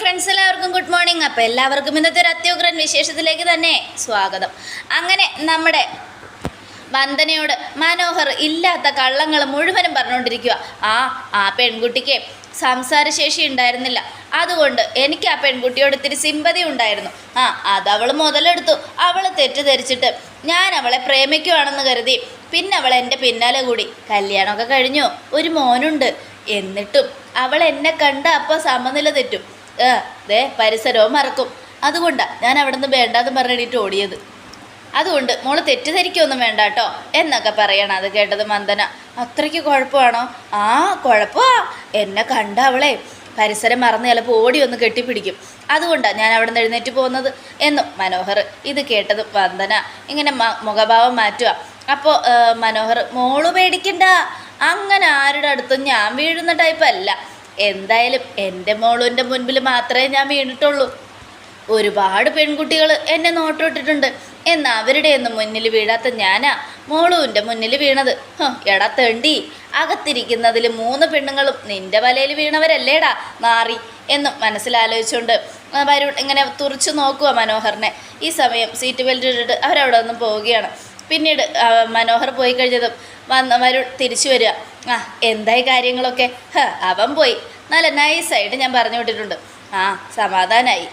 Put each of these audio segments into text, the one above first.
Friends എല്ലാവർക്കും good morning അപ്പോൾ എല്ലാവർക്കും ഇന്നത്തെ ഒരു അത്യുഗ്രൻ വിശേഷത്തിലേക്ക് തന്നെ സ്വാഗതം. അങ്ങനെ നമ്മുടെ വന്ദനയോട് മനോഹർ ഇല്ലാത്ത കള്ളങ്ങൾ മുഴുവനും പറഞ്ഞുകൊണ്ടിരിക്കുക ആ ആ പെൺകുട്ടിക്ക് സംസാരശേഷി ഉണ്ടായിരുന്നില്ല. അതുകൊണ്ട് എനിക്ക് ആ പെൺകുട്ടിയോട് ഇത്തിരി സിമ്പതി ഉണ്ടായിരുന്നു. ആ അതവൾ മുതലെടുത്തു. അവൾ തെറ്റിദ്ധരിച്ചിട്ട് ഞാൻ അവളെ പ്രേമിക്കുവാണെന്ന് കരുതി. പിന്നെ അവൾ എന്റെ പിന്നാലെ കൂടി. കല്യാണമൊക്കെ കഴിഞ്ഞു. ഒരു മോനുണ്ട്. എന്നിട്ടും അവൾ എന്നെ കണ്ട അപ്പോൾ സമനില തെറ്റും. ദേ പരിസരവും മറക്കും. അതുകൊണ്ടാണ് ഞാൻ അവിടെ നിന്ന് വേണ്ടാന്ന് പറഞ്ഞിട്ട് ഓടിയത്. അതുകൊണ്ട് മോൾ തെറ്റിദ്ധരിക്കൊന്നും വേണ്ട കേട്ടോ എന്നൊക്കെ പറയണം അത് കേട്ടത് മന്ദന. അത്രയ്ക്ക് കുഴപ്പമാണോ? ആ കുഴപ്പമാ. എന്നെ കണ്ട അവളെ പരിസരം മറന്ന് ചിലപ്പോൾ ഓടി ഒന്ന് കെട്ടിപ്പിടിക്കും. അതുകൊണ്ടാണ് ഞാൻ അവിടെ നിന്ന് എഴുന്നേറ്റ് പോകുന്നത് എന്നും മനോഹർ ഇത് കേട്ടത് വന്ദന ഇങ്ങനെ മുഖഭാവം മാറ്റുക. അപ്പോൾ മനോഹർ മോൾ പേടിക്കണ്ട. അങ്ങനെ ആരുടെ അടുത്തും ഞാൻ വീഴുന്ന ടൈപ്പല്ല എന്തായാലും എന്റെ മോളൂന്റെ മുൻപിൽ മാത്രമേ ഞാൻ വീണിട്ടുള്ളൂ. ഒരുപാട് പെൺകുട്ടികൾ എന്നെ നോട്ടിട്ടിട്ടുണ്ട് എന്നാൽ അവരുടെ ഒന്നും മുന്നിൽ വീഴാത്ത ഞാനാ മോളുവിന്റെ മുന്നിൽ വീണത്. എടാ തെണ്ടി അകത്തിരിക്കുന്നതിൽ മൂന്ന് പെണ്ണുങ്ങളും നിന്റെ വലയിൽ വീണവരല്ലേടാ മാറി എന്നും മനസ്സിലാലോചിച്ചുകൊണ്ട് വരുൺ ഇങ്ങനെ തുറച്ചു നോക്കുക മനോഹറിനെ. ഈ സമയം സീറ്റ് ബെൽറ്റ് ഇട്ടിട്ട് അവരവിടെ നിന്ന് പോവുകയാണ്. പിന്നീട് മനോഹർ പോയി കഴിഞ്ഞതും വന്ന് വരുൺ തിരിച്ചു വരിക. ആ എന്തായി കാര്യങ്ങളൊക്കെ? ഹ അവൻ പോയി. നല്ല നൈസായിട്ട് ഞാൻ പറഞ്ഞു വിട്ടിട്ടുണ്ട്. ആ സമാധാനമായി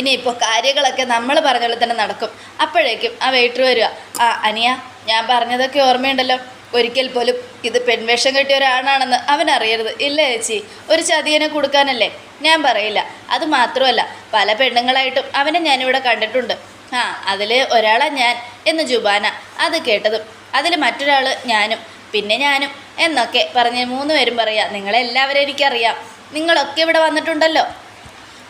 ഇനിയിപ്പോൾ കാര്യങ്ങളൊക്കെ നമ്മൾ പറഞ്ഞ പോലെ തന്നെ നടക്കും. അപ്പോഴേക്കും ആ വെയിറ്റർ വരിക. ആ അനിയ ഞാൻ പറഞ്ഞതൊക്കെ ഓർമ്മയുണ്ടല്ലോ. ഒരിക്കൽ പോലും ഇത് പെൺവേഷം കെട്ടിയ ഒരാണാണെന്ന് അവൻ അറിയരുത്. ഇല്ല ചേച്ചി? ഒരു ചതിയനെ കൊടുക്കാനല്ലേ? ഞാൻ പറയില്ല. അത് മാത്രമല്ല പല പെണ്ണുങ്ങളായിട്ടും അവനെ ഞാനിവിടെ കണ്ടിട്ടുണ്ട്. ആ അതിൽ ഒരാളാ ഞാൻ എന്ന് ജുബാന അത് കേട്ടതും. അതിൽ മറ്റൊരാൾ ഞാനും പിന്നെ ഞാനും എന്നൊക്കെ പറഞ്ഞ് മൂന്ന് പേരും പറയാം നിങ്ങളെല്ലാവരും എനിക്കറിയാം. നിങ്ങളൊക്കെ ഇവിടെ വന്നിട്ടുണ്ടല്ലോ.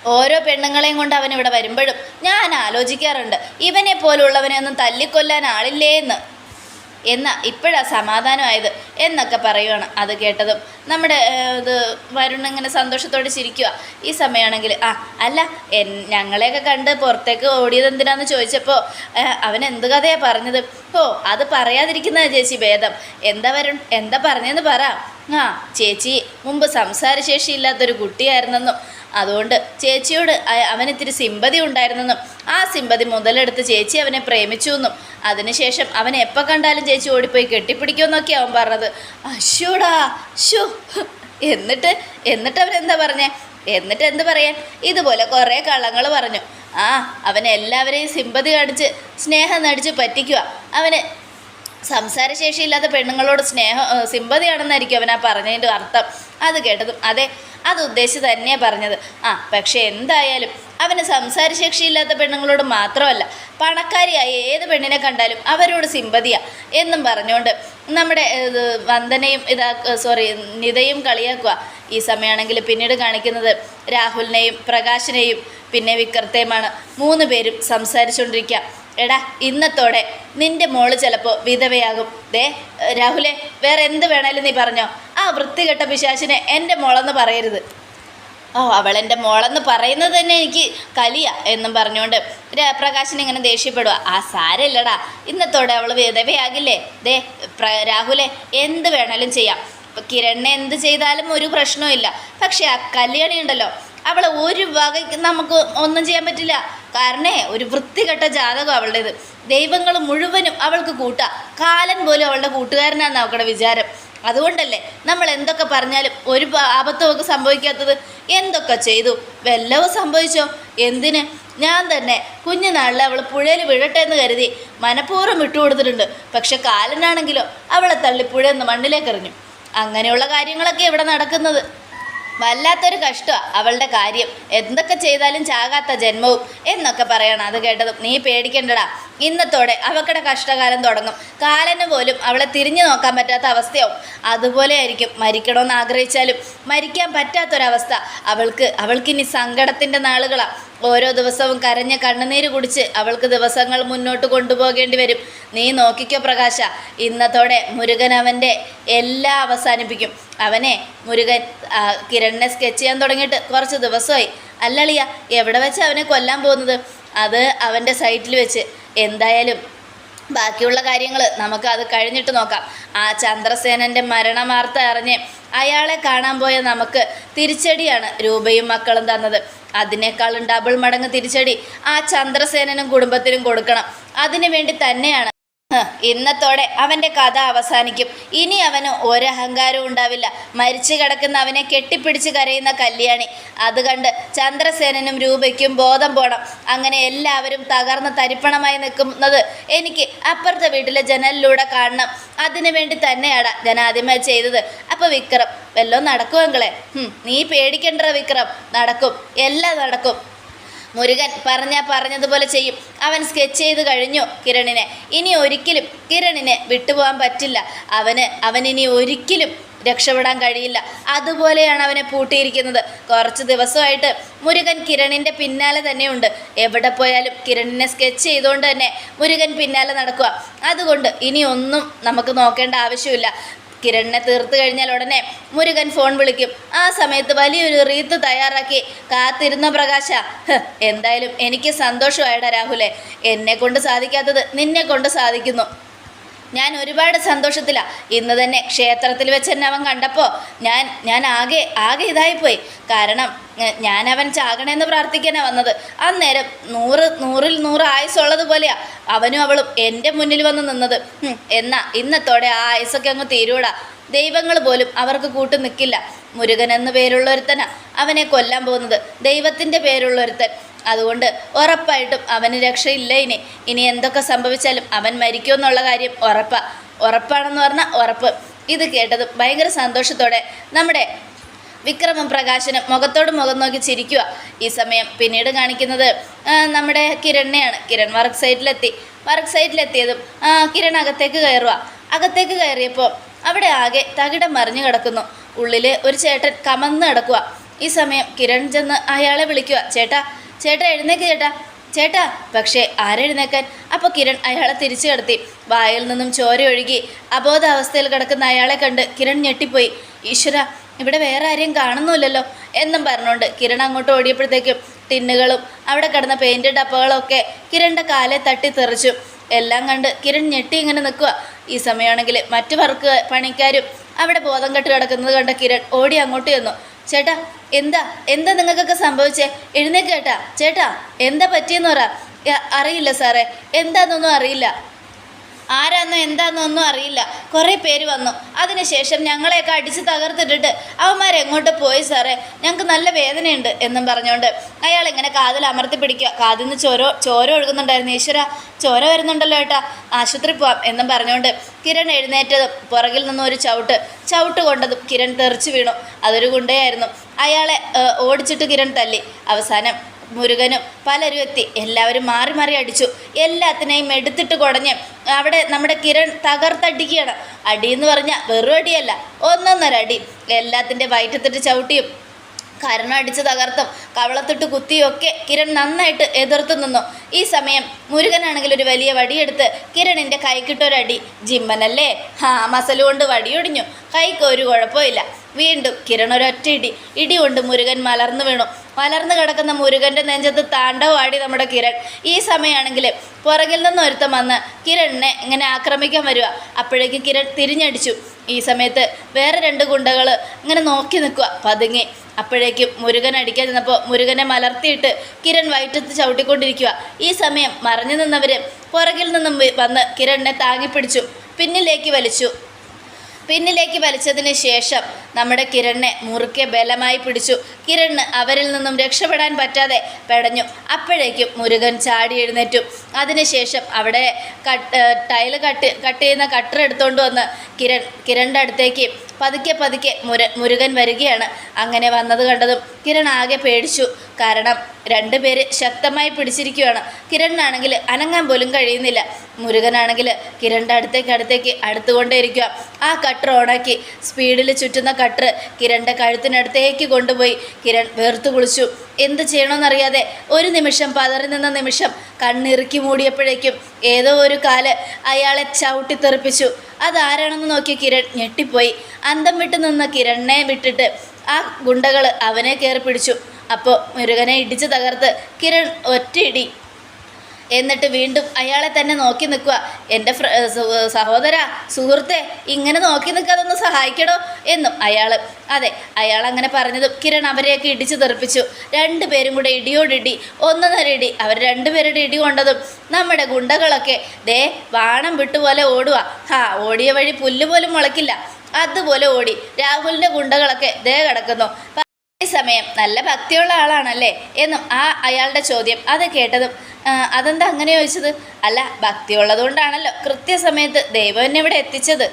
ഓരോ പെണ്ണുങ്ങളെയും കൊണ്ട് അവൻ ഇവിടെ വരുമ്പോഴും ഞാൻ ആലോചിക്കാറുണ്ട് ഇവനെ പോലുള്ളവനെ ഒന്നും തല്ലിക്കൊല്ലാൻ ആളില്ലേ എന്ന് എന്നാ ഇപ്പോഴാ സമാധാനമായത് എന്നൊക്കെ പറയുവാണ് അത് കേട്ടതും. നമ്മുടെ ഇത് വരുൺ ഇങ്ങനെ സന്തോഷത്തോടെ ചിരിക്കുക ഈ സമയമാണെങ്കിൽ ആ അല്ല എൻ ഞങ്ങളെയൊക്കെ കണ്ട് പുറത്തേക്ക് ഓടിയത് എന്തിനാന്ന് ചോദിച്ചപ്പോൾ അവൻ എന്ത് കഥയാണ് പറഞ്ഞത്? ഓ അത് പറയാതിരിക്കുന്ന ചേച്ചി ഭേദം. എന്താ വരുൺ എന്താ പറഞ്ഞതെന്ന് പറ. ആ ചേച്ചി മുമ്പ് സംസാരശേഷി ഇല്ലാത്തൊരു കുട്ടിയായിരുന്നെന്നും. അതുകൊണ്ട് ചേച്ചിയോട് അവനിത്തിരി സിമ്പതി ഉണ്ടായിരുന്നെന്നും. ആ സിമ്പതി മുതലെടുത്ത് ചേച്ചി അവനെ പ്രേമിച്ചു എന്നും അതിനുശേഷം അവനെ എപ്പോൾ കണ്ടാലും ചേച്ചി ഓടിപ്പോയി കെട്ടിപ്പിടിക്കുമെന്നൊക്കെ അവൻ പറഞ്ഞത്. അശ്യോടാ ഷോ എന്നിട്ട് എന്നിട്ട് അവനെന്താ പറഞ്ഞേ? എന്നിട്ട് എന്ത് പറയാൻ? ഇതുപോലെ കുറേ കള്ളങ്ങൾ പറഞ്ഞു. ആ അവൻ എല്ലാവരെയും സിമ്പതി കാണിച്ച് സ്നേഹം നടിച്ച് പറ്റിക്കുക അവന് സംസാരശേഷിയില്ലാത്ത പെണ്ണുങ്ങളോട് സ്നേഹം സിമ്പതിയാണെന്നായിരിക്കും അവനാ പറഞ്ഞതിന്റെ അർത്ഥം. അത് കേട്ടതും അതെ അത് ഉദ്ദേശിച്ച് തന്നെയാണ് പറഞ്ഞത്. ആ പക്ഷേ എന്തായാലും അവന് സംസാരശേഷിയില്ലാത്ത പെണ്ണുങ്ങളോട് മാത്രമല്ല പണക്കാരിയായ ഏത് പെണ്ണിനെ കണ്ടാലും അവരോട് സിമ്പതിയാ എന്നും പറഞ്ഞുകൊണ്ട് നമ്മുടെ വന്ദനയും ഇതാ സോറി നിതയും കളിയാക്കുക ഈ സമയമാണെങ്കിൽ പിന്നീട് കാണിക്കുന്നത് രാഹുലിനെയും പ്രകാശിനെയും പിന്നെ വിക്രത്തെയുമാണ്. മൂന്ന് പേരും സംസാരിച്ചുകൊണ്ടിരിക്കുക എടാ ഇന്നത്തോടെ നിന്റെ മോൾ ചിലപ്പോൾ വിധവയാകും. ദേ രാഹുലെ വേറെ എന്ത് വേണേലും നീ പറഞ്ഞോ. ആ വൃത്തികെട്ട പിശാശിനെ എന്റെ മോളെന്ന് പറയരുത്. ഓ അവളെന്റെ മോളെന്ന് പറയുന്നത് തന്നെ എനിക്ക് കലിയ എന്നും പറഞ്ഞുകൊണ്ട് പ്രകാശിനെ ഇങ്ങനെ ദേഷ്യപ്പെടുക ആ സാരല്ലടാ ഇന്നത്തോടെ അവൾ വിധവയാകില്ലേ? ദേ രാഹുലെ എന്ത് വേണേലും ചെയ്യാം. കിരണിനെ എന്ത് ചെയ്താലും ഒരു പ്രശ്നവും ഇല്ല പക്ഷേ ആ കല്യാണി ഉണ്ടല്ലോ അവളെ ഒരു വക നമുക്ക് ഒന്നും ചെയ്യാൻ പറ്റില്ല. കാരണേ ഒരു വൃത്തികെട്ട ജാതകം അവളുടേത്. ദൈവങ്ങൾ മുഴുവനും അവൾക്ക് കൂട്ടാ. കാലൻ പോലും അവളുടെ കൂട്ടുകാരനാണെന്ന് അവളുടെ വിചാരം. അതുകൊണ്ടല്ലേ നമ്മൾ എന്തൊക്കെ പറഞ്ഞാലും ഒരു ആപത്തുമൊക്കെ സംഭവിക്കാത്തത്? എന്തൊക്കെ ചെയ്തു? വല്ലവും സംഭവിച്ചോ? എന്തിന്? ഞാൻ തന്നെ കുഞ്ഞുനാളിൽ അവൾ പുഴയിൽ വീഴട്ടെ എന്ന് കരുതി മനഃപൂർവം വിട്ടുകൊടുത്തിട്ടുണ്ട് പക്ഷെ കാലനാണെങ്കിലോ അവളെ തള്ളി പുഴയെന്ന് മണ്ണിലേക്ക് എറിഞ്ഞു. അങ്ങനെയുള്ള കാര്യങ്ങളൊക്കെ ഇവിടെ നടക്കുന്നത്. വല്ലാത്തൊരു കഷ്ടമാണ് അവളുടെ കാര്യം. എന്തൊക്കെ ചെയ്താലും ചാകാത്ത ജന്മവും എന്നൊക്കെ പറയണം. അത് കേട്ടതും നീ പേടിക്കണ്ടടാ. ഇന്നത്തോടെ അവക്കടെ കഷ്ടകാലം തുടങ്ങും. കാലന് പോലും അവളെ തിരിഞ്ഞു നോക്കാൻ പറ്റാത്ത അവസ്ഥയാവും. അതുപോലെ ആയിരിക്കും മരിക്കണമെന്ന് ആഗ്രഹിച്ചാലും മരിക്കാൻ പറ്റാത്തൊരവസ്ഥ അവൾക്ക്. അവൾക്കിനി സങ്കടത്തിന്റെ നാളുകളാണ് ഓരോ ദിവസവും കരഞ്ഞ കണ്ണുനീര് കുടിച്ച് അവൾക്ക് ദിവസങ്ങൾ മുന്നോട്ട് കൊണ്ടുപോകേണ്ടി വരും. നീ നോക്കിക്കോ പ്രകാശ ഇന്നത്തോടെ മുരുകൻ അവന്റെ എല്ലാം അവസാനിപ്പിക്കും. അവനെ മുരുകൻ കിരണിനെ സ്കെച്ച് ചെയ്യാൻ തുടങ്ങിയിട്ട് കുറച്ച് ദിവസമായി. അല്ലളിയ എവിടെ വെച്ച് അവനെ കൊല്ലാൻ പോകുന്നത്? അത് അവന്റെ സൈറ്റിൽ വെച്ച്. എന്തായാലും ബാക്കിയുള്ള കാര്യങ്ങൾ നമുക്ക് അത് കഴിഞ്ഞിട്ട് നോക്കാം. ആ ചന്ദ്രസേനന്റെ മരണവാർത്ത അറിഞ്ഞ് അയാളെ കാണാൻ പോയ നമുക്ക് തിരിച്ചടിയാണ് രൂപയും മക്കളും തന്നത്. അതിനേക്കാളും ഡബിൾ മടങ്ങ് തിരിച്ചടി ആ ചന്ദ്രസേനനും കുടുംബത്തിനും കൊടുക്കണം. അതിനുവേണ്ടി തന്നെയാണ്. ഇന്നത്തോടെ അവന്റെ കഥ അവസാനിക്കും. ഇനി അവന് ഒരഹങ്കാരവും ഉണ്ടാവില്ല. മരിച്ചു കിടക്കുന്ന അവനെ കെട്ടിപ്പിടിച്ച് കരയുന്ന കല്യാണി. അത് കണ്ട് ചന്ദ്രസേനനും രൂപയ്ക്കും ബോധം പോണം. അങ്ങനെ എല്ലാവരും തകർന്ന് തരിപ്പണമായി നിൽക്കുന്നത് എനിക്ക് അപ്പുറത്തെ വീട്ടിലെ ജനലിലൂടെ കാണണം. അതിനുവേണ്ടി തന്നെയാണ് ഞാൻ ആദ്യമേ ചെയ്തത്. അപ്പോൾ വിക്രം വല്ലതും നടക്കും നടക്കുമെങ്കിലേ നീ പേടിക്കണ്ട വിക്രം. നടക്കും. എല്ലാം നടക്കും. മുരുകൻ പറഞ്ഞ പറഞ്ഞതുപോലെ ചെയ്യും. അവൻ സ്കെച്ച് ചെയ്ത് കഴിഞ്ഞു കിരണിനെ. ഇനി ഒരിക്കലും കിരണിനെ വിട്ടുപോകാൻ പറ്റില്ല. അവന് അവനിനി ഒരിക്കലും രക്ഷപ്പെടാൻ കഴിയില്ല. അതുപോലെയാണ് അവനെ പൂട്ടിയിരിക്കുന്നത്. കുറച്ച് ദിവസമായിട്ട് മുരുകൻ കിരണിന്റെ പിന്നാലെ തന്നെയുണ്ട്. എവിടെ പോയാലും കിരണിനെ സ്കെച്ച് ചെയ്തുകൊണ്ട് തന്നെ മുരുകൻ പിന്നാലെ നടക്കുക. അതുകൊണ്ട് ഇനി ഒന്നും നമുക്ക് നോക്കേണ്ട ആവശ്യമില്ല. കിരണിനെ തീർത്ത് കഴിഞ്ഞാൽ ഉടനെ മുരുകൻ ഫോൺ വിളിക്കും. ആ സമയത്ത് വലിയൊരു റീത്ത് തയ്യാറാക്കി കാത്തിരുന്ന പ്രകാശ എന്തായാലും എനിക്ക് സന്തോഷമായിടാ രാഹുലെ. എന്നെ കൊണ്ട് സാധിക്കാത്തത് നിന്നെ കൊണ്ട് സാധിക്കുന്നു. ഞാൻ ഒരുപാട് സന്തോഷത്തിലാണ് ഇന്ന് തന്നെ ക്ഷേത്രത്തിൽ വെച്ച് തന്നെ അവൻ കണ്ടപ്പോൾ ഞാൻ ഞാൻ ആകെ ആകെ ഇതായിപ്പോയി കാരണം ഞാൻ അവൻ ചാകണമെന്ന് പ്രാർത്ഥിക്കാനാണ് വന്നത്. അന്നേരം നൂറ് നൂറിൽ നൂറ് ആയുസുള്ളതുപോലെയാ അവനും അവളും എന്റെ മുന്നിൽ വന്ന് നിന്നത്. എന്നാ ഇന്നത്തോടെ ആ ആയുസൊക്കെ അങ്ങ് തീരൂടാ. ദൈവങ്ങൾ പോലും അവർക്ക് കൂട്ട് നിൽക്കില്ല മുരുകൻ എന്ന പേരുള്ള ഒരുത്തനാ അവനെ കൊല്ലാൻ പോകുന്നത്. ദൈവത്തിന്റെ പേരുള്ള ഒരുത്തൻ അതുകൊണ്ട് ഉറപ്പായിട്ടും അവന് രക്ഷയില്ല ഇനി. ഇനി എന്തൊക്കെ സംഭവിച്ചാലും അവൻ മരിക്കുമെന്നുള്ള കാര്യം ഉറപ്പാ. ഉറപ്പാണെന്ന് പറഞ്ഞാൽ ഉറപ്പ്. ഇത് കേട്ടത് ഭയങ്കര സന്തോഷത്തോടെ നമ്മുടെ വിക്രമം പ്രകാശനും മുഖത്തോട് മുഖം നോക്കി ചിരിക്കുക ഈ സമയം പിന്നീട് കാണിക്കുന്നത് നമ്മുടെ കിരണിനെയാണ്. കിരൺ വർക്ക് സൈറ്റിലെത്തി. വർക്ക് സൈറ്റിലെത്തിയതും കിരൺ അകത്തേക്ക് കയറുക അകത്തേക്ക് കയറിയപ്പോൾ അവിടെ ആകെ തകിടം മറിഞ്ഞു കിടക്കുന്നു. ഉള്ളിൽ ഒരു ചേട്ടൻ കമന്ന് കിടക്കുക ഈ സമയം കിരൺ ചെന്ന് അയാളെ വിളിക്കുക ചേട്ടാ ചേട്ടാ എഴുന്നേക്ക് ചേട്ടാ. ചേട്ടാ പക്ഷേ ആരെഴുന്നേക്കാൻ? അപ്പോൾ കിരൺ അയാളെ തിരിച്ചു കിടത്തി. വായിൽ നിന്നും ചോരയൊഴുകി അബോധാവസ്ഥയിൽ കിടക്കുന്ന അയാളെ കണ്ട് കിരൺ ഞെട്ടിപ്പോയി. ഈശ്വര ഇവിടെ വേറെ ആരെയും കാണുന്നുമില്ലല്ലോ എന്നും പറഞ്ഞുകൊണ്ട് കിരൺ അങ്ങോട്ട് ഓടിയപ്പോഴത്തേക്കും ടിന്നുകളും അവിടെ കിടന്ന പെയിന്റ് ഡപ്പകളൊക്കെ കിരണിന്റെ കാലെ തട്ടി തെറിച്ചു എല്ലാം കണ്ട് കിരൺ ഞെട്ടി ഇങ്ങനെ നിൽക്കുക. ഈ സമയമാണെങ്കിൽ മറ്റു വർക്ക് പണിക്കാരും അവിടെ ബോധം കെട്ട് കിടക്കുന്നത് കണ്ട കിരൺ ഓടി അങ്ങോട്ട് ചെന്നു. ചേട്ടാ എന്താ എന്താ നിങ്ങൾക്കൊക്കെ സംഭവിച്ചേ? എഴുന്നേക്കേട്ടാ ചേട്ടാ എന്താ പറ്റിയെന്ന് പറ. അറിയില്ല സാറേ. എന്താണെന്നൊന്നും അറിയില്ല. ആരാന്നോ എന്താന്നോ ഒന്നും അറിയില്ല. കുറേ പേര് വന്നു. അതിനുശേഷം ഞങ്ങളെയൊക്കെ അടിച്ച് തകർത്തിട്ടിട്ട് അവന്മാരെങ്ങോട്ട് പോയി സാറേ? ഞങ്ങൾക്ക് നല്ല വേദനയുണ്ട് എന്നും പറഞ്ഞുകൊണ്ട് അയാൾ ഇങ്ങനെ കാതിൽ അമർത്തി പിടിക്കുക. കാതിൽ നിന്ന് ചോര ചോര ഒഴുകുന്നുണ്ടായിരുന്നു. ഈശ്വര ചോര വരുന്നുണ്ടല്ലോ ഏട്ടാ. ആശുപത്രി പോവാം എന്നും പറഞ്ഞുകൊണ്ട് കിരൺ എഴുന്നേറ്റതും പുറകിൽ നിന്നും ഒരു ചവിട്ട് ചവിട്ട് കൊണ്ടതും കിരൺ തെറിച്ചു വീണു. അതൊരു ഗുണ്ടയായിരുന്നു. അയാളെ ഓടിച്ചിട്ട് കിരൺ തല്ലി. അവസാനം മുരുകനും പലരും എത്തി. എല്ലാവരും മാറി മാറി അടിച്ചു. എല്ലാത്തിനെയും എടുത്തിട്ട് കുടഞ്ഞ് അവിടെ നമ്മുടെ കിരൺ തകർത്തടിക്കുകയാണ്. അടിയെന്ന് പറഞ്ഞാൽ വെറും അടിയല്ല ഒന്നൊന്നര അടി. എല്ലാത്തിന്റെ വയറ്റത്തിട്ട് ചവിട്ടിയും കരണം അടിച്ച് തകർത്തും കവളത്തിട്ട് കുത്തിയും ഒക്കെ കിരൺ നന്നായിട്ട് എതിർത്ത് നിന്നു. ഈ സമയം മുരുകനാണെങ്കിൽ ഒരു വലിയ വടിയെടുത്ത് കിരണിന്റെ കൈക്കിട്ടൊരടി ജിമ്മനല്ലേ? ഹാ മസലുകൊണ്ട് വടിയൊടിഞ്ഞു കൈക്ക് ഒരു കുഴപ്പമില്ല വീണ്ടും കിരൺ ഒരൊറ്റ ഇടി. ഇടി കൊണ്ട് മുരുകൻ മലർന്നു വീണു. മലർന്നു കിടക്കുന്ന മുരുകന്റെ നെഞ്ചത്ത് താണ്ടവാടി നമ്മുടെ കിരൺ. ഈ സമയമാണെങ്കിൽ പുറകിൽ നിന്ന് ഒരുത്തം വന്ന് കിരണിനെ ഇങ്ങനെ ആക്രമിക്കാൻ വരിക അപ്പോഴേക്കും കിരൺ തിരിഞ്ഞടിച്ചു. ഈ സമയത്ത് വേറെ രണ്ട് ഗുണ്ടകൾ ഇങ്ങനെ നോക്കി നിൽക്കുക പതുങ്ങി. അപ്പോഴേക്കും മുരുകൻ അടിക്കാൻ നിന്നപ്പോൾ മുരുകനെ മലർത്തിയിട്ട് കിരൺ വയറ്റത്ത് ചവിട്ടിക്കൊണ്ടിരിക്കുക ഈ സമയം മറഞ്ഞു നിന്നവർ പുറകിൽ നിന്നും വന്ന് കിരണിനെ താങ്ങിപ്പിടിച്ചു. പിന്നിലേക്ക് വലിച്ചു. പിന്നിലേക്ക് വലിച്ചതിന് ശേഷം നമ്മുടെ കിരണിനെ മുറുക്കെ ബലമായി പിടിച്ചു. കിരണിന് അവരിൽ നിന്നും രക്ഷപ്പെടാൻ പറ്റാതെ പെടഞ്ഞു. അപ്പോഴേക്കും മുരുകൻ ചാടി എഴുന്നേറ്റു. അതിനുശേഷം അവിടെ കട്ട് ടൈൽ കട്ട് കട്ട് ചെയ്യുന്ന കട്ടർ എടുത്തുകൊണ്ട് വന്ന് കിരൺ കിരണിന്റെ അടുത്തേക്ക് പതുക്കെ പതുക്കെ മുര മുരുകൻ വരികയാണ്. അങ്ങനെ വന്നത് കണ്ടതും കിരൺ ആകെ പേടിച്ചു. കാരണം രണ്ടുപേര് ശക്തമായി പിടിച്ചിരിക്കുകയാണ് കിരണിനാണെങ്കിൽ അനങ്ങാൻ പോലും കഴിയുന്നില്ല. മുരുകനാണെങ്കിൽ കിരണിന്റെ അടുത്തേക്ക് അടുത്തേക്ക് അടുത്തുകൊണ്ടേയിരിക്കുക. ആ കട്ടർ ഓണാക്കി സ്പീഡിൽ ചുറ്റുന്ന കട്ടർ കിരണിന്റെ കഴുത്തിനടുത്തേക്ക് കൊണ്ടുപോയി. കിരൺ വേർത്തു കുളിച്ചു. എന്ത് ചെയ്യണമെന്നറിയാതെ ഒരു നിമിഷം പതറി നിന്ന നിമിഷം കണ്ണിറുക്കി മൂടിയപ്പോഴേക്കും ഏതോ ഒരു കാൽ അയാളെ ചവിട്ടിത്തെറിപ്പിച്ചു. അതാരാണെന്ന് നോക്കി കിരൺ ഞെട്ടിപ്പോയി. അന്തം വിട്ട് നിന്ന കിരണിനെ വിട്ടിട്ട് ആ ഗുണ്ടകൾ അവനെ കയറി പിടിച്ചു. അപ്പോൾ മുരുകനെ ഇടിച്ചു തകർത്ത് കിരൺ ഒറ്റയിടി. എന്നിട്ട് വീണ്ടും അയാളെ തന്നെ നോക്കി നിൽക്കുക. എന്റെ സഹോദര സുഹൃത്തെ ഇങ്ങനെ നോക്കി നിൽക്കാതൊന്ന് സഹായിക്കണോ എന്നും അയാൾ അതെ അയാൾ അങ്ങനെ പറഞ്ഞതും കിരൺ അവരെയൊക്കെ ഇടിച്ചു തെറിപ്പിച്ചു. രണ്ടുപേരും കൂടെ ഇടിയോടിടി ഒന്നൊന്നര ഇടി. അവർ രണ്ടുപേരുടെ ഇടി കൊണ്ടതും നമ്മുടെ ഗുണ്ടകളൊക്കെ ദേ വാണം വിട്ടുപോലെ ഓടുക ഹാ ഓടിയ വഴി പുല്ല് പോലും മുളയ്ക്കില്ല. അതുപോലെ ഓടി. രാഹുലിന്റെ ഗുണ്ടകളൊക്കെ ദേ കിടക്കുന്നു. സമയം നല്ല ഭക്തിയുള്ള ആളാണല്ലേ എന്നും ആ അയാളുടെ ചോദ്യം അത് കേട്ടതും "ആ, അതെന്താ അങ്ങനെ ചോദിച്ചത്? അല്ല ഭക്തിയുള്ളത് കൊണ്ടാണല്ലോ കൃത്യസമയത്ത് ദൈവം എന്നെ ഇവിടെ എത്തിച്ചത്.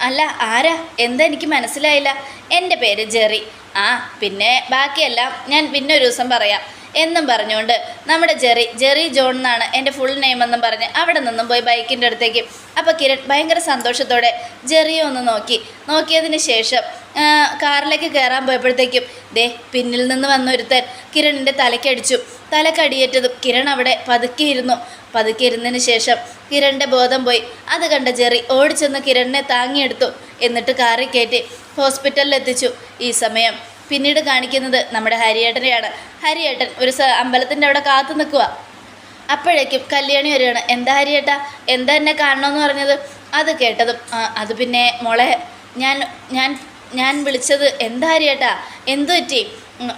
അല്ല ആരാ? എന്താ എനിക്ക് മനസ്സിലായില്ല. എന്റെ പേര് ജെറി. ആ പിന്നെ ബാക്കിയെല്ലാം ഞാൻ പിന്നെ ഒരു ദിവസം പറയാം. എന്നും പറഞ്ഞുകൊണ്ട് നമ്മുടെ ജെറി ജെറി ജോൺ എന്നാണ് എന്റെ ഫുൾ നെയിം എന്നും പറഞ്ഞ് അവിടെ നിന്നും പോയി ബൈക്കിന്റെ അടുത്തേക്ക്. അപ്പോൾ കിരൺ ഭയങ്കര സന്തോഷത്തോടെ ജെറിയെ ഒന്ന് നോക്കി. നോക്കിയതിന് ശേഷം കാറിലേക്ക് കയറാൻ പോയപ്പോഴത്തേക്കും ദേ പിന്നിൽ നിന്ന് വന്നൊരുത്തൻ കിരണിന്റെ തലക്കടിച്ചു. തലക്കടിയേറ്റതും കിരൺ അവിടെ പതുക്കിയിരുന്നു. പതുക്കിയിരുന്നതിന് ശേഷം കിരണിന്റെ ബോധം പോയി. അത് കണ്ട ജെറി ഓടിച്ചെന്ന് കിരണിനെ താങ്ങിയെടുത്തു. എന്നിട്ട് കാറിൽ കയറ്റി ഹോസ്പിറ്റലിൽ എത്തിച്ചു ഈ സമയം. പിന്നീട് കാണിക്കുന്നത് നമ്മുടെ ഹരിയേട്ടനെയാണ്. ഹരിയേട്ടൻ ഒരു അമ്പലത്തിന്റെ അവിടെ കാത്തു നിൽക്കുക അപ്പോഴേക്കും കല്യാണി വരികയാണ്. എന്താ ഹരിയേട്ടാ? എന്താ എന്നെ കാണണമെന്ന് പറഞ്ഞത്? അത് കേട്ടതും അത് പിന്നെ മോളെ ഞാൻ ഞാൻ ഞാൻ വിളിച്ചത് എന്താ ഹരിയേട്ടാ? എന്തു പറ്റി?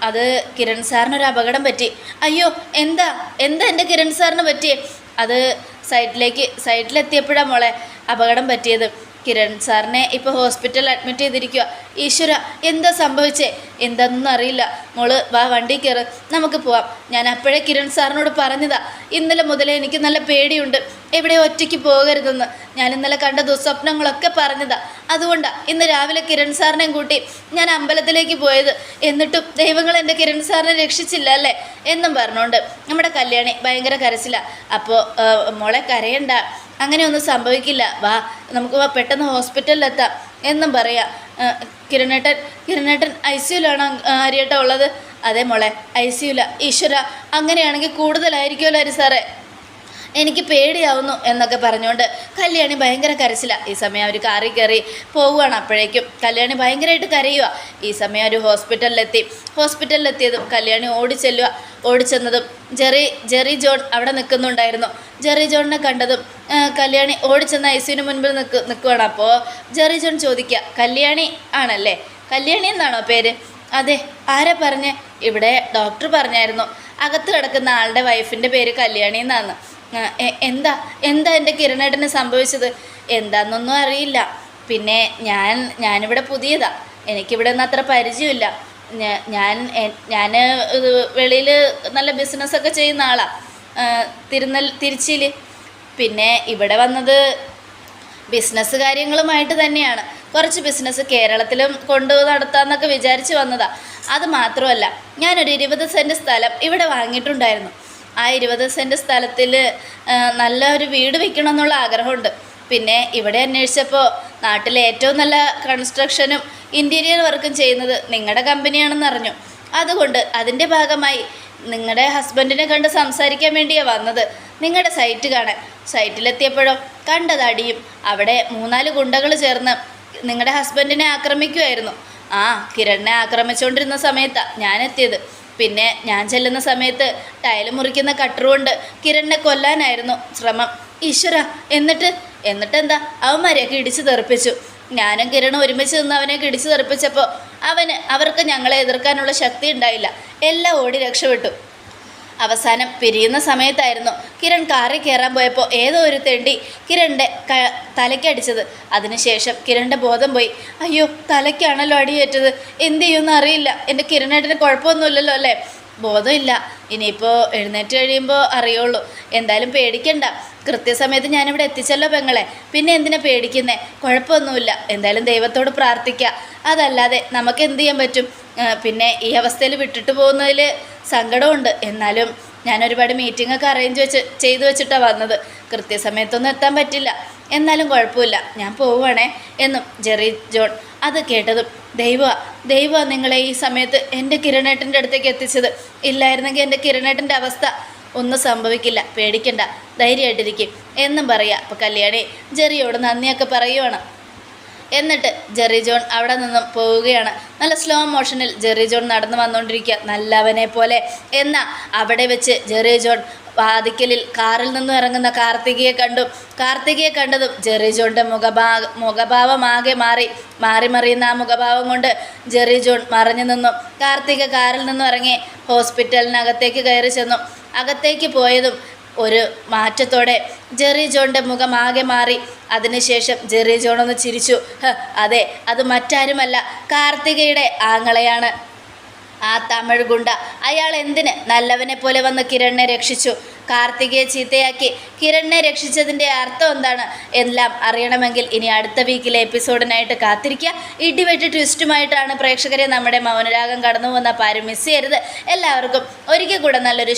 അത് കിരൺ സാറിനൊരു അപകടം പറ്റി. അയ്യോ എന്താ? എന്താ എന്റെ കിരൺ സാറിന് പറ്റിയേ? അത് സൈറ്റിലേക്ക് സൈറ്റിലെത്തിയപ്പോഴാണ് മോളെ അപകടം പറ്റിയത്. കിരൺ സാറിനെ ഇപ്പോൾ ഹോസ്പിറ്റലിൽ അഡ്മിറ്റ് ചെയ്തിരിക്കുക ഈശ്വര എന്താ സംഭവിച്ചേ? എന്താണെന്നൊന്നും അറിയില്ല. മോൾ വാ വണ്ടി കയറ് നമുക്ക് പോവാം. ഞാൻ അപ്പോഴേ കിരൺ സാറിനോട് പറഞ്ഞതാ. ഇന്നലെ മുതലേ എനിക്ക് നല്ല പേടിയുണ്ട്. എവിടെ ഒറ്റയ്ക്ക് പോകരുതെന്ന്. ഞാൻ ഇന്നലെ കണ്ട ദുസ്വപ്നങ്ങളൊക്കെ പറഞ്ഞതാ. അതുകൊണ്ടാണ് ഇന്ന് രാവിലെ കിരൺ സാറിനെയും കൂട്ടി ഞാൻ അമ്പലത്തിലേക്ക് പോയത്. എന്നിട്ടും ദൈവങ്ങൾ എന്റെ കിരൺ സാറിനെ രക്ഷിച്ചില്ല അല്ലേ? എന്നും പറഞ്ഞുകൊണ്ട് നമ്മുടെ കല്യാണി ഭയങ്കര കരച്ചില. അപ്പോൾ മോളെ കരയണ്ട. അങ്ങനെയൊന്നും സംഭവിക്കില്ല. വാ നമുക്ക് വാ പെട്ടെന്ന് ഹോസ്പിറ്റലിലെത്താം എന്നും പറയാം. കിരണേട്ടൻ കിരണേട്ടൻ ഐ സിയുലാണോ ആര്യേട്ട ഉള്ളത്? അതെ മോളെ ഐ സിയുല ഈശ്വര അങ്ങനെയാണെങ്കിൽ കൂടുതലായിരിക്കുമല്ലോ അരി സാറേ. എനിക്ക് പേടിയാവുന്നു എന്നൊക്കെ പറഞ്ഞുകൊണ്ട് കല്യാണി ഭയങ്കര കരച്ചില്ല ഈ സമയം അവർ കാറി കയറി പോവുകയാണ് അപ്പോഴേക്കും. കല്യാണി ഭയങ്കരമായിട്ട് കരയുക ഈ സമയം ഒരു ഹോസ്പിറ്റലിലെത്തി. ഹോസ്പിറ്റലിലെത്തിയതും കല്യാണി ഓടിച്ചെല്ലുക ഓടിച്ചെന്നതും ജെറി ജെറി ജോൺ അവിടെ നിൽക്കുന്നുണ്ടായിരുന്നു. ജെറി ജോണിനെ കണ്ടതും കല്യാണി ഓടിച്ചെന്ന് ഐ സിന് മുൻപിൽ നിൽക്ക് നിൽക്കുകയാണ് അപ്പോൾ ജെറി ജോൺ ചോദിക്കുക കല്യാണി ആണല്ലേ? കല്യാണി എന്നാണോ പേര്? അതെ ആരെ പറഞ്ഞേ? ഇവിടെ ഡോക്ടർ പറഞ്ഞായിരുന്നു. അകത്ത് കിടക്കുന്ന ആളുടെ വൈഫിന്റെ പേര് കല്യാണി എന്നാണ്. എന്താ എന്താ എന്റെ കിരണേട്ടന് സംഭവിച്ചത്? എന്താണെന്നൊന്നും അറിയില്ല. പിന്നെ ഞാൻ ഞാനിവിടെ പുതിയതാ. എനിക്കിവിടെ ഒന്നും അത്ര പരിചയമില്ല. ഞാൻ ഞാൻ വെളിയിൽ നല്ല ബിസിനസ്സൊക്കെ ചെയ്യുന്ന ആളാണ് തിരുനെൽ തിരുച്ചിയിൽ പിന്നെ ഇവിടെ വന്നത് ബിസിനസ് കാര്യങ്ങളുമായിട്ട് തന്നെയാണ്. കുറച്ച് ബിസിനസ് കേരളത്തിലും കൊണ്ടു നടത്താമെന്നൊക്കെ വിചാരിച്ച് വന്നതാണ് അത് മാത്രമല്ല ഞാനൊരു ഇരുപത് സെന്റ് സ്ഥലം ഇവിടെ വാങ്ങിയിട്ടുണ്ടായിരുന്നു. ആ ഇരുപത് സെന്റ് സ്ഥലത്തിൽ നല്ലൊരു വീട് വെക്കണം എന്നുള്ള ആഗ്രഹമുണ്ട്. പിന്നെ ഇവിടെ അന്വേഷിച്ചപ്പോൾ നാട്ടിലെ ഏറ്റവും നല്ല കൺസ്ട്രക്ഷനും ഇന്റീരിയർ വർക്കും ചെയ്യുന്നത് നിങ്ങളുടെ കമ്പനിയാണെന്ന് അറിഞ്ഞു. അതുകൊണ്ട് അതിന്റെ ഭാഗമായി നിങ്ങളുടെ ഹസ്ബൻഡിനെ കണ്ട് സംസാരിക്കാൻ വേണ്ടിയാണ് വന്നത്. നിങ്ങളുടെ സൈറ്റ് കാണാൻ. സൈറ്റിലെത്തിയപ്പോഴോ കണ്ടതടിയും അവിടെ മൂന്നാൽ ഗുണ്ടകൾ ചേർന്ന് നിങ്ങളുടെ ഹസ്ബൻഡിനെ ആക്രമിക്കുമായിരുന്നു ആ കിരണിനെ ആക്രമിച്ചുകൊണ്ടിരുന്ന സമയത്താണ് ഞാൻ എത്തിയത് പിന്നെ ഞാൻ ചെല്ലുന്ന സമയത്ത് ടയൽ മുറിക്കുന്ന കട്ടറുകൊണ്ട് കിരണിനെ കൊല്ലാനായിരുന്നു ശ്രമം. ഈശ്വര എന്നിട്ട്? എന്നിട്ട് എന്താ അവന്മാരെയൊക്കെ ഇടിച്ചു തെറിപ്പിച്ചു. ഞാനും കിരണും ഒരുമിച്ച് നിന്ന് അവനെ ഇടിച്ചു തെറിപ്പിച്ചപ്പോൾ അവന് അവർക്ക് ഞങ്ങളെ എതിർക്കാനുള്ള ശക്തി ഉണ്ടായില്ല. എല്ലാം ഓടി രക്ഷപ്പെട്ടു. അവസാനം പിരിയുന്ന സമയത്തായിരുന്നു. കിരൺ കാറിൽ കയറാൻ പോയപ്പോൾ ഏതോ ഒരു തെണ്ടി കിരണിന്റെ ക തലയ്ക്കടിച്ചത് അതിനുശേഷം കിരണിന്റെ ബോധം പോയി. അയ്യോ തലയ്ക്കാണല്ലോ അടിയേറ്റത്. എന്ത് ചെയ്യുമെന്ന് അറിയില്ല. എന്റെ കിരണേട്ടന് കുഴപ്പമൊന്നുമില്ലല്ലോ അല്ലേ? ബോധമില്ല. ഇനിയിപ്പോൾ എഴുന്നേറ്റ് കഴിയുമ്പോൾ അറിയുള്ളൂ. എന്തായാലും പേടിക്കണ്ട. കൃത്യസമയത്ത് ഞാനിവിടെ എത്തിച്ചല്ലോ പെങ്ങളെ. പിന്നെ എന്തിനാ പേടിക്കുന്നേ? കുഴപ്പമൊന്നുമില്ല. എന്തായാലും ദൈവത്തോട് പ്രാർത്ഥിക്കുക അതല്ലാതെ നമുക്ക് എന്ത് ചെയ്യാൻ പറ്റും? പിന്നെ ഈ അവസ്ഥയിൽ വിട്ടിട്ട് പോകുന്നതിൽ സങ്കടമുണ്ട്. എന്നാലും ഞാൻ ഒരുപാട് മീറ്റിംഗ് ഒക്കെ അറേഞ്ച് വെച്ച് ചെയ്തു വെച്ചിട്ടാണ് വന്നത്. കൃത്യസമയത്തൊന്നും എത്താൻ പറ്റില്ല. എന്നാലും കുഴപ്പമില്ല. ഞാൻ പോവുകയാണേ എന്നും ജെറി ജോൺ അത് കേട്ടതും ദൈവ ദൈവ നിങ്ങളെ ഈ സമയത്ത് എന്റെ കിരണേട്ടന്റെ അടുത്തേക്ക് എത്തിച്ചത്. ഇല്ലായിരുന്നെങ്കിൽ എന്റെ കിരണേട്ടന്റെ അവസ്ഥ ഒന്നും സംഭവിക്കില്ല. പേടിക്കണ്ട. ധൈര്യമായിട്ടിരിക്കും. എന്നും പറയാം. അപ്പോൾ കല്യാണി ജെറിയോട് നന്ദിയൊക്കെ പറയുവാണ്. എന്നിട്ട് ജെറി ജോൺ അവിടെ നിന്നും പോവുകയാണ്. നല്ല സ്ലോ മോഷനിൽ ജെറി ജോൺ നടന്നു വന്നുകൊണ്ടിരിക്കുക. നല്ലവനെ പോലെ. എന്നാൽ അവിടെ വെച്ച് ജെറി ജോൺ വാതിക്കലിൽ കാറിൽ നിന്നും ഇറങ്ങുന്ന കാർത്തികയെ കണ്ടു. കാർത്തികയെ കണ്ടതും ജെറി ജോണിന്റെ മുഖഭാ മുഖഭാവമാകെ മാറി. മാറി മറിയുന്ന ആ മുഖഭാവം കൊണ്ട് ജെറി ജോൺ മറഞ്ഞു നിന്നു. കാർത്തിക കാറിൽ നിന്നും ഇറങ്ങി ഹോസ്പിറ്റലിനകത്തേക്ക് കയറി ചെന്നു. അകത്തേക്ക് പോയതും ഒരു മാറ്റത്തോടെ ജെറി ജോണിന്റെ മുഖം ആകെ മാറി. അതിനുശേഷം ജെറി ജോൺ ഒന്ന് ചിരിച്ചു. "ഹ, അതെ അത് മറ്റാരുമല്ല കാർത്തികയുടെ ആങ്ങളെയാണ്. ആ തമിഴ് ഗുണ്ട അയാൾ എന്തിന് നല്ലവനെ പോലെ വന്ന് കിരണിനെ രക്ഷിച്ചു? കാർത്തികയെ ചീത്തയാക്കി കിരണിനെ രക്ഷിച്ചതിന്റെ അർത്ഥം എന്താണ്? എല്ലാം അറിയണമെങ്കിൽ ഇനി അടുത്ത വീക്കിലെ എപ്പിസോഡിനായിട്ട് കാത്തിരിക്കുക. ഇടിവെട്ട് ട്വിസ്റ്റുമായിട്ടാണ് പ്രേക്ഷകരെ നമ്മുടെ മൗനരാഗം കടന്നു പോകുന്ന പാരും മിസ് ചെയ്യരുത്. എല്ലാവർക്കും ഒരിക്കൽ കൂടെ നല്ലൊരു